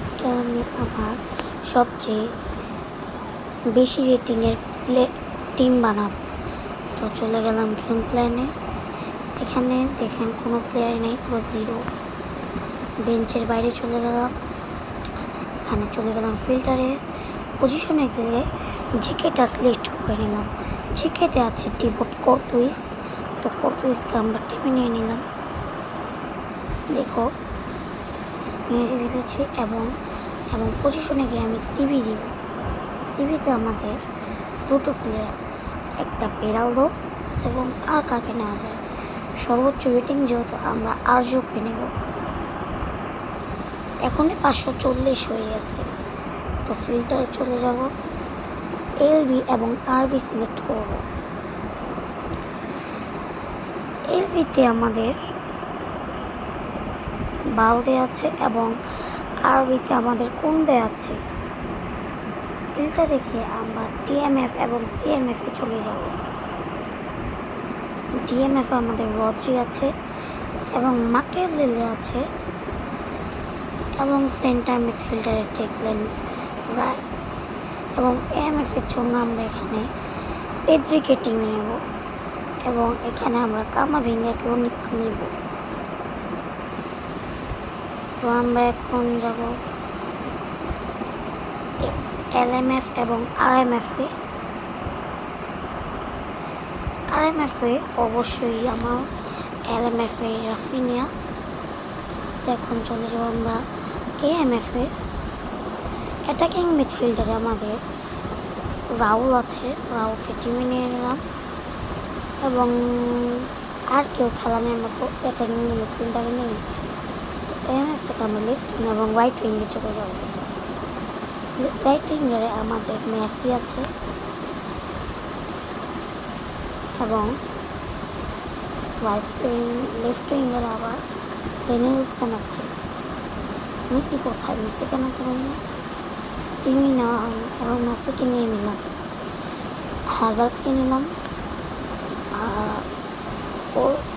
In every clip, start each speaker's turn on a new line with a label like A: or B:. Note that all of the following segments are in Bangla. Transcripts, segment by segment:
A: আজকে আমি আমার সবচেয়ে বেশি রেটিংয়ের প্লে টিম বানাব। তো চলে গেলাম গেম প্ল্যানে এখানে দেখেন কোনো প্লেয়ার নেই, পুরো জিরো বেঞ্চের বাইরে চলে গেলাম। এখানে চলে গেলাম ফিল্টারে পজিশনে গেলে জিকেটা সিলেক্ট করে নিলাম। জিকেতে আছে ডিভোট কর্তুইস তো কর্তুইসকে আমরা টিমে নিয়ে নিলাম। দেখো নিয়ে ফেলেছি এবং এবং পজিশনে গিয়ে আমি সিবি দিব সিবিতে আমাদের দুটো প্লেয়ার একটা পেরালদো এবং আর কাকে নেওয়া যায়। সর্বোচ্চ রেটিং যেহেতু আমরা আর্যকে নেব। এখনই পাঁচশো চল্লিশ হয়ে গেছে। তো ফিল্টারে চলে যাব। এলবি এবং আরবি সিলেক্ট করব। এলবিতে আমাদের বালদে আছে এবং আরবিতে আমাদের কুন্দে আছে। ফিল্টারে গিয়ে আমরা ডিএমএফ এবং সিএমএফ চলে যাব। ডিএমএফ আমাদের রদ্রি আছে এবং মাকেল লিলে আছে এবং সেন্টার মিডফিল্ডারে টেকলেন রাইস এবং এএমএফ এর জন্য আমরা এখানে পেদ্রিকে টিমে নেব এবং এখানে আমরা কামাভিঙ্গাকেও নেব। তো আমরা এখন যাব এলএমএফ এবং আরএমএফে। আরএমএফে অবশ্যই আমার এলএমএফে রাফিনিয়া। এখন চলে যাব আমরা এএমএফে। অ্যাটাকিং মিডফিল্ডারে আমাদের রাউল আছে। রাহুলকে টিমে নিয়ে নিলাম। এবং আর কেউ খেলানোর মতো অ্যাটাকিং মিডফিল্ডারে নেই। আমরা লেফট এবং রাইট উইঙ্গে চলে যাব। রাইট উইঙ্গারে আমাদের মেসি আছে। এবং রাইট উইং লেফট উইঙ্গারে আবার ডেনিলসন আছে। মেসি কোথায়? মেসি কেন করে না? টিমই নেওয়া এবং মেসিকে নিয়ে নিলাম। হ্যাজার্ডকে নিলাম। আর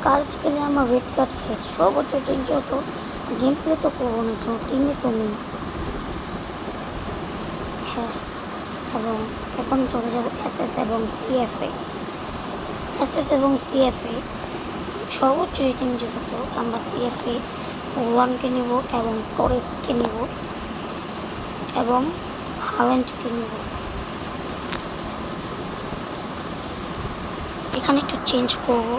A: কাজ খেলে আমার রেড কার্ড খেয়েছে। সর্বোচ্চ টিম যেহেতু গেম প্লে তো করব না, তো টিমে তো নেই। হ্যাঁ এবং এখন চলে যাব এস এস এবং সিএফএ এস এবং সিএফএ সর্বোচ্চ রেটিং যেহেতু আমরা সিএফএ ফোরওয়ানকে নেব এবং করেসকে নেব এবং হালেন্ডকে নেব। এখানে একটু চেঞ্জ করব।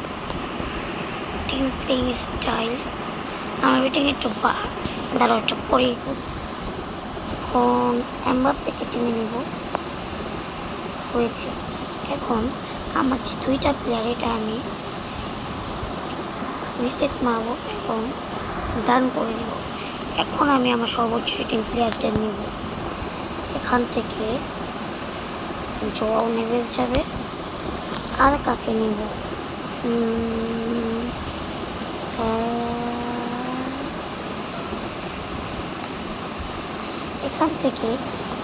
A: টিম প্লেইং স্টাইল আমার রেটিং একটু বা দাঁড়াও একটু করব। এখন এমবাপ্পেকে টেনে নেব হয়েছে এখন আমার যে দুইটা প্লেয়ার এটা আমি রিসেট মারবো এবং ডান করে নেব এখন আমি আমার সর্বোচ্চ রেটিং প্লেয়ারদের নেব এখান থেকে জোয়াও নেভেস যাবে আর কাকে নেব এখান থেকে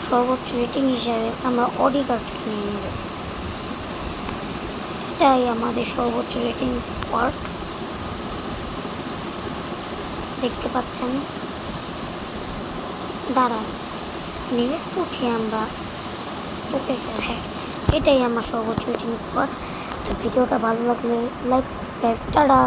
A: সর্বোচ্চ রেটিং হিসাবে আমরা অডিগার্ডকে নিয়ে নেব। এটাই আমাদের সর্বোচ্চ রেটিং স্পট দেখতে পাচ্ছেন? দাঁড়ান নিউজ উঠিয়ে আমরা ওকে হ্যাঁ এটাই আমার সর্বোচ্চ রেটিং স্পট ভিডিওটা ভালো লাগলে লাইক সাবস্ক্রাইব টাটা।